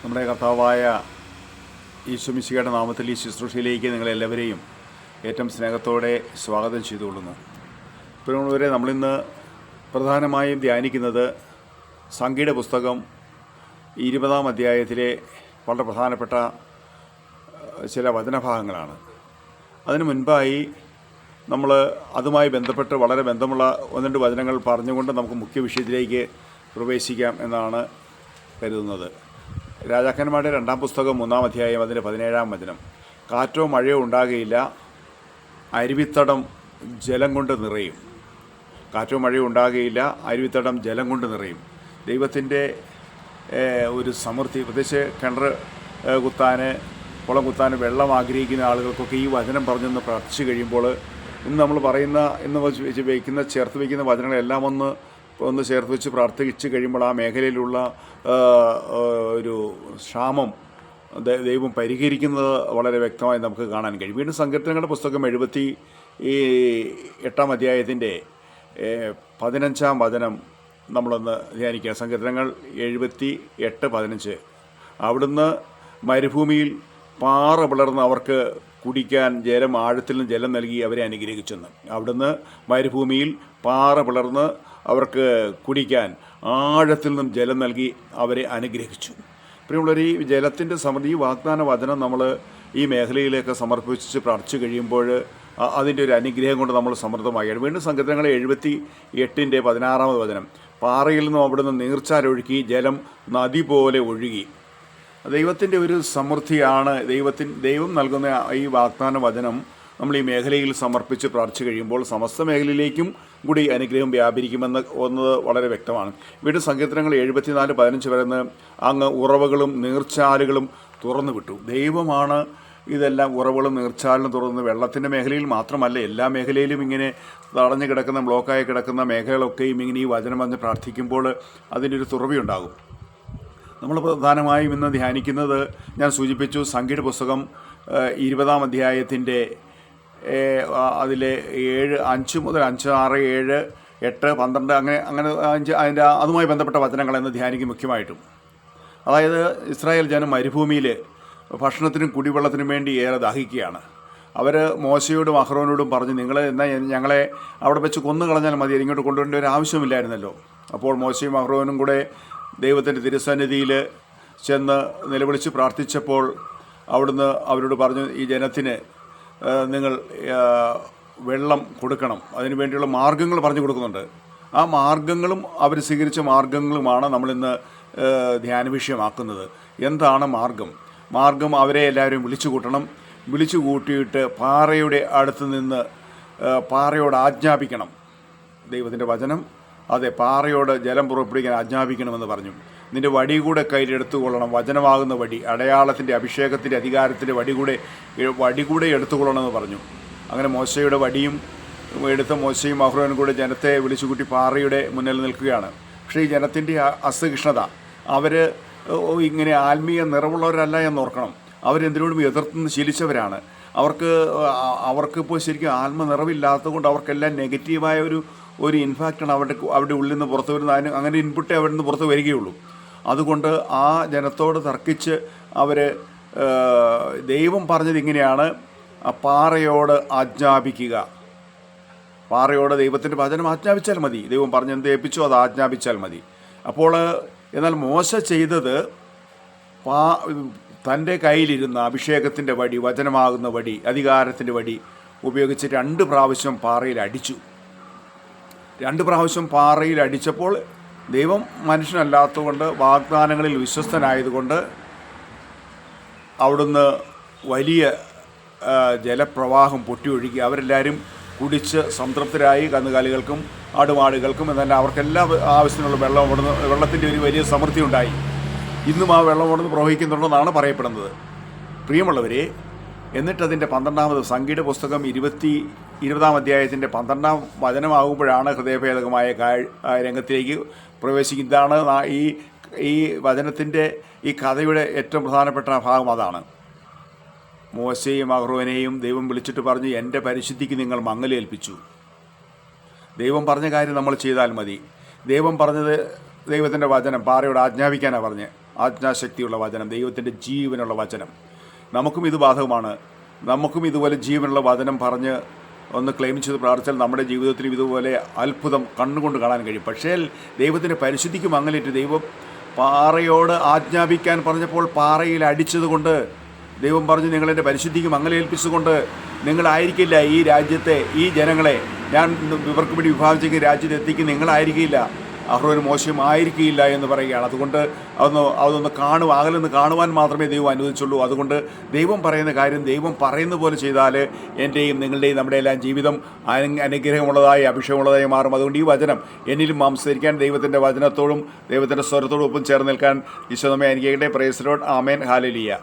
നമ്മുടെ കർത്താവായ ഈശ്വമിശിയുടെ നാമത്തിൽ ഈ ശുശ്രൂഷയിലേക്ക് നിങ്ങളെല്ലാവരെയും ഏറ്റവും സ്നേഹത്തോടെ സ്വാഗതം ചെയ്തുകൊള്ളുന്നു. പ്രിയമുള്ളവരെ നമ്മളിന്ന് പ്രധാനമായും ധ്യാനിക്കുന്നത് സംഗീത പുസ്തകം ഇരുപതാം അധ്യായത്തിലെ വളരെ പ്രധാനപ്പെട്ട ചില വചനഭാഗങ്ങളാണ്. അതിനു മുൻപായി നമ്മൾ അതുമായി ബന്ധപ്പെട്ട് വളരെ ബന്ധമുള്ള ഒന്ന് രണ്ട് വചനങ്ങൾ പറഞ്ഞുകൊണ്ട് നമുക്ക് മുഖ്യ വിഷയത്തിലേക്ക് പ്രവേശിക്കാം എന്നാണ് കരുതുന്നത്. രാജാക്കന്മാരുടെ രണ്ടാം പുസ്തകം മൂന്നാം അധ്യായം അതിന്റെ പതിനേഴാം വചനം. കാറ്റോ മഴയോ ഉണ്ടാകുകയില്ല അരുവിത്തടം ജലം കൊണ്ട് നിറയും. കാറ്റോ മഴയോ ഉണ്ടാകുകയില്ല അരുവിത്തടം ജലം കൊണ്ട് നിറയും. ദൈവത്തിന്റെ ഒരു സമൃദ്ധി പ്രത്യേകിച്ച് കിണർ കുത്താൻ കുളം കുത്താൻ വെള്ളം ആഗ്രഹിക്കുന്ന ആളുകൾക്കൊക്കെ ഈ വചനം പറഞ്ഞൊന്ന് പ്രാർത്ഥിച്ചു കഴിയുമ്പോൾ ഇന്ന് നമ്മൾ പറയുന്ന ഇന്ന് വെച്ച് വയ്ക്കുന്ന ചേർത്ത് വയ്ക്കുന്ന വചനങ്ങളെല്ലാം ഒന്ന് ഒന്ന് ചേർത്ത് വെച്ച് പ്രാർത്ഥിച്ച് കഴിയുമ്പോൾ ആ മേഖലയിലുള്ള ഒരു ക്ഷാമം ദൈവം പരിഹരിക്കുന്നത് വളരെ വ്യക്തമായി നമുക്ക് കാണാൻ കഴിയും. വീണ്ടും സങ്കീർത്തനങ്ങളുടെ പുസ്തകം എഴുപത്തി ഈ എട്ടാം അധ്യായത്തിന്റെ പതിനഞ്ചാം വചനം നമ്മളൊന്ന് ധ്യാനിക്കുക സങ്കീർത്തനങ്ങൾ എഴുപത്തി എട്ട് പതിനഞ്ച്. അവിടുന്ന് മരുഭൂമിയിൽ പാറ പിളർന്ന് അവർക്ക് കുടിക്കാൻ ജലം ആഴത്തിൽ നിന്ന് ജലം നൽകി അവരെ അനുഗ്രഹിച്ചെന്ന്. അവിടുന്ന് മരുഭൂമിയിൽ പാറ പിളർന്ന് അവർക്ക് കുടിക്കാൻ ആഴത്തിൽ നിന്നും ജലം നൽകി അവരെ അനുഗ്രഹിച്ചു. പ്രിയമുള്ളവർ ഈ ജലത്തിന്റെ സമൃദ്ധി ഈ വാഗ്ദാന വചനം നമ്മൾ ഈ മേഖലയിലേക്ക് സമർപ്പിച്ച് പ്രാർത്ഥിച്ചു കഴിയുമ്പോൾ അതിന്റെ ഒരു അനുഗ്രഹം കൊണ്ട് നമ്മൾ സമൃദ്ധമായാണ് വീണ്ടും സങ്കീർത്തനങ്ങൾ എഴുപത്തി എട്ടിന്റെ പതിനാറാമത് വചനം. പാറയിൽ നിന്നും അവിടുന്ന് നീർച്ചാലൊഴുക്കി ജലം നദി പോലെ ഒഴുകി. ദൈവത്തിന്റെ ഒരു സമൃദ്ധിയാണ് ദൈവത്തിൻ ദൈവം നൽകുന്ന ഈ വാഗ്ദാന വചനം നമ്മൾ ഈ മേഖലയിൽ സമർപ്പിച്ച് പ്രാർത്ഥിച്ചു കഴിയുമ്പോൾ സമസ്ത മേഖലയിലേക്കും കൂടി അനുഗ്രഹം വ്യാപരിക്കുമെന്ന് ഒന്നത് വളരെ വ്യക്തമാണ്. വീണ്ടും സങ്കീർത്തനങ്ങൾ എഴുപത്തിനാല് പതിനഞ്ച് വരുന്ന അങ്ങ് ഉറവുകളും നീർച്ചാലുകളും തുറന്നു വിട്ടു ദൈവമാണ് ഇതെല്ലാം ഉറവുകളും നീർച്ചാലിനും തുറന്ന് വെള്ളത്തിന്റെ മേഖലയിൽ മാത്രമല്ല എല്ലാ മേഖലയിലും ഇങ്ങനെ തടഞ്ഞു കിടക്കുന്ന ബ്ലോക്കായി കിടക്കുന്ന മേഖലകളൊക്കെയും ഇങ്ങനെ ഈ വചനം വന്ന് പ്രാർത്ഥിക്കുമ്പോൾ അതിന്റെ ഒരു തുറവിയുണ്ടാകും. നമ്മൾ പ്രധാനമായും ഇന്ന് ധ്യാനിക്കുന്നത് ഞാൻ സൂചിപ്പിച്ചു സംഗീത പുസ്തകം ഇരുപതാം അധ്യായത്തിന്റെ അതിലെ ഏഴ് അഞ്ച് മുതൽ അഞ്ച് ആറ് ഏഴ് എട്ട് പന്ത്രണ്ട് അങ്ങനെ അങ്ങനെ അഞ്ച് അതിന്റെ അതുമായി ബന്ധപ്പെട്ട വചനങ്ങൾ എന്ന് ധ്യാനിക്കും മുഖ്യമായിട്ടും. അതായത് ഇസ്രായേൽ ജനം മരുഭൂമിയിൽ ഭക്ഷണത്തിനും കുടിവെള്ളത്തിനും വേണ്ടി ഏറെ ദാഹിക്കുകയാണ്. അവർ മോശയോടും അഹ്റോനോടും പറഞ്ഞു നിങ്ങൾ എന്നാൽ ഞങ്ങളെ അവിടെ വെച്ച് കൊന്നു കളഞ്ഞാൽ മതി ഇങ്ങോട്ട് കൊണ്ടുവരേണ്ട ഒരു ആവശ്യമില്ലായിരുന്നല്ലോ. അപ്പോൾ മോശയും അഹ്റോനും കൂടെ ദൈവത്തിന്റെ തിരുസന്നിധിയിൽ ചെന്ന് നിലവിളിച്ച് പ്രാർത്ഥിച്ചപ്പോൾ അവിടുന്ന് അവരോട് പറഞ്ഞു ഈ ജനത്തിന് നിങ്ങൾ വെള്ളം കൊടുക്കണം. അതിനു വേണ്ടിയുള്ള മാർഗങ്ങൾ പറഞ്ഞു കൊടുക്കുന്നുണ്ട്. ആ മാർഗങ്ങളും അവർ സ്വീകരിച്ച മാർഗങ്ങളുമാണ് നമ്മളിന്ന് ധ്യാന വിഷയമാക്കുന്നത് എന്താണ് മാർഗം? മാർഗം അവരെ എല്ലാവരും വിളിച്ചു കൂട്ടണം. വിളിച്ചു കൂട്ടിയിട്ട് പാറയുടെ അടുത്ത് നിന്ന് പാറയോട് ആജ്ഞാപിക്കണം. ദൈവത്തിന്റെ വചനം അതെ പാറയോട് ജലം പുറപ്പെടുവിക്കാൻ ആജ്ഞാപിക്കണമെന്ന് പറഞ്ഞു. നിന്റെ വടി കൂടെ കയ്യിലെടുത്തുകൊള്ളണം വചനമാകുന്ന വടി അടയാളത്തിന്റെ അഭിഷേകത്തിന്റെ അധികാരത്തിന്റെ വടി കൂടെ വടി കൂടെ എടുത്തുകൊള്ളണമെന്ന് പറഞ്ഞു. അങ്ങനെ മോശയുടെ വടിയും എടുത്ത മോശയും അഹ്റോനും കൂടെ ജനത്തെ വിളിച്ചുകൂട്ടി പാറയുടെ മുന്നിൽ നിൽക്കുകയാണ്. പക്ഷേ ഈ ജനത്തിന്റെ അസഹിഷ്ണുത അവർ ഇങ്ങനെ ആത്മീയ നിറവുള്ളവരല്ല എന്നോർക്കണം അവരെന്തിനോടും എതിർത്തുനിന്ന് ശീലിച്ചവരാണ്. അവർക്ക് അവർക്കിപ്പോൾ ശരിക്കും ആത്മനിറവില്ലാത്തത് കൊണ്ട് അവർക്കെല്ലാം നെഗറ്റീവായ ഒരു ഒരു ഇൻഫാക്റ്റാണ് അവിടെ അവിടെ ഉള്ളിൽ നിന്ന് പുറത്തു വരുന്നത് അതിന് അങ്ങനെ ഇൻപുട്ടേ അവിടെ നിന്ന് പുറത്ത് വരികയുള്ളൂ. അതുകൊണ്ട് ആ ജനത്തോട് തർക്കിച്ച് അവർ ദൈവം പറഞ്ഞത് ഇങ്ങനെയാണ് പാറയോട് ആജ്ഞാപിക്കുക. പാറയോട് ദൈവത്തിന്റെ വചനം ആജ്ഞാപിച്ചാൽ മതി. ദൈവം പറഞ്ഞെന്ത് ഏൽപ്പിച്ചോ അത് ആജ്ഞാപിച്ചാൽ മതി. അപ്പോൾ എന്നാൽ മോശ ചെയ്തത് പാ തന്റെ കയ്യിലിരുന്ന അഭിഷേകത്തിന്റെ വടി വചനമാകുന്ന വടി അധികാരത്തിന്റെ വടി ഉപയോഗിച്ച് രണ്ട് പ്രാവശ്യം പാറയിൽ അടിച്ചു. രണ്ട് പ്രാവശ്യം പാറയിൽ അടിച്ചപ്പോൾ ദൈവം മനുഷ്യനല്ലാത്തതുകൊണ്ട് വാഗ്ദാനങ്ങളിൽ വിശ്വസ്തനായതുകൊണ്ട് അവിടുന്ന് വലിയ ജലപ്രവാഹം പൊട്ടിയൊഴുകി. അവരെല്ലാവരും കുടിച്ച് സംതൃപ്തരായി. കന്നുകാലികൾക്കും ആടുമാടുകൾക്കും എന്നല്ല അവർക്കെല്ലാ ആവശ്യത്തിനുള്ള വെള്ളം അവിടുന്ന് വെള്ളത്തിന്റെ ഒരു വലിയ സമൃദ്ധി ഉണ്ടായി ഇന്നും ആ വെള്ളം അവിടുന്ന് പ്രവഹിക്കുന്നുണ്ടെന്നാണ് പറയപ്പെടുന്നത്. പ്രിയമുള്ളവരെ എന്നിട്ടതിന്റെ പന്ത്രണ്ടാമത് സംഗീത പുസ്തകം ഇരുപത്തി ഇരുപതാം അധ്യായത്തിന്റെ പന്ത്രണ്ടാം വചനമാകുമ്പോഴാണ് ഹൃദയഭേദകമായ രംഗത്തിലേക്ക് പ്രവേശിക്കുന്നത് ഈ ഈ വചനത്തിന്റെ ഈ കഥയുടെ ഏറ്റവും പ്രധാനപ്പെട്ട ഭാഗം അതാണ്. മോശയും അഹ്റോനെയും ദൈവം വിളിച്ചിട്ട് പറഞ്ഞു എന്റെ പരിശുദ്ധിക്ക് നിങ്ങൾ മങ്ങലേൽപ്പിച്ചു ദൈവം പറഞ്ഞ കാര്യം നമ്മൾ ചെയ്താൽ മതി. ദൈവം പറഞ്ഞത് ദൈവത്തിന്റെ വചനം പാറയോട് ആജ്ഞാപിക്കാനാണ് പറഞ്ഞ്. ആജ്ഞാശക്തിയുള്ള വചനം ദൈവത്തിന്റെ ജീവനുള്ള വചനം. നമുക്കും ഇത് ബാധകമാണ്. നമുക്കും ഇതുപോലെ ജീവനുള്ള വചനം പറഞ്ഞ് ഒന്ന് ക്ലെയിം ചെയ്ത് പ്രാർത്ഥിച്ചാൽ നമ്മുടെ ജീവിതത്തിലും ഇതുപോലെ അത്ഭുതം കണ്ണുകൊണ്ട് കാണാൻ കഴിയും. പക്ഷേ ദൈവത്തിന്റെ പരിശുദ്ധിക്കും അങ്ങനെയിട്ട് ദൈവം പാറയോട് ആജ്ഞാപിക്കാൻ പറഞ്ഞപ്പോൾ പാറയിൽ അടിച്ചതുകൊണ്ട് ദൈവം പറഞ്ഞു നിങ്ങളെന്റെ പരിശുദ്ധിക്കും അങ്ങനെ ഏൽപ്പിച്ചുകൊണ്ട് നിങ്ങളായിരിക്കില്ല ഈ രാജ്യത്തെ ഈ ജനങ്ങളെ. ഞാൻ ഇവർക്ക് വേണ്ടി വിഭാഗിച്ചെങ്കിൽ രാജ്യത്ത് എത്തിക്കും നിങ്ങളായിരിക്കില്ല. അഹ്റോനും മോശം ആയിരിക്കില്ല എന്ന് പറയുകയാണ്. അതുകൊണ്ട് അതൊന്ന് അതൊന്ന് കാണുക അകലെന്ന് കാണുവാൻ മാത്രമേ ദൈവം അനുവദിച്ചുള്ളൂ. അതുകൊണ്ട് ദൈവം പറയുന്ന കാര്യം ദൈവം പറയുന്ന പോലെ ചെയ്താൽ എന്റെയും നിങ്ങളുടെയും നമ്മുടെ എല്ലാം ജീവിതം അനു- അനുഗ്രഹമുള്ളതായി അഭിഷേകമുള്ളതായി മാറും. അതുകൊണ്ട് ഈ വചനം എന്നിലും മാംസരിക്കാൻ ദൈവത്തിന്റെ വചനത്തോടും ദൈവത്തിന്റെ സ്വരത്തോടും ഒപ്പം ചേർന്ന് നിൽക്കാൻ ഈശോ നമ്മെ അനുഗ്രഹിക്കട്ടെ. പ്രേസലോട്ട് ആമേൻ ഹാലലിയ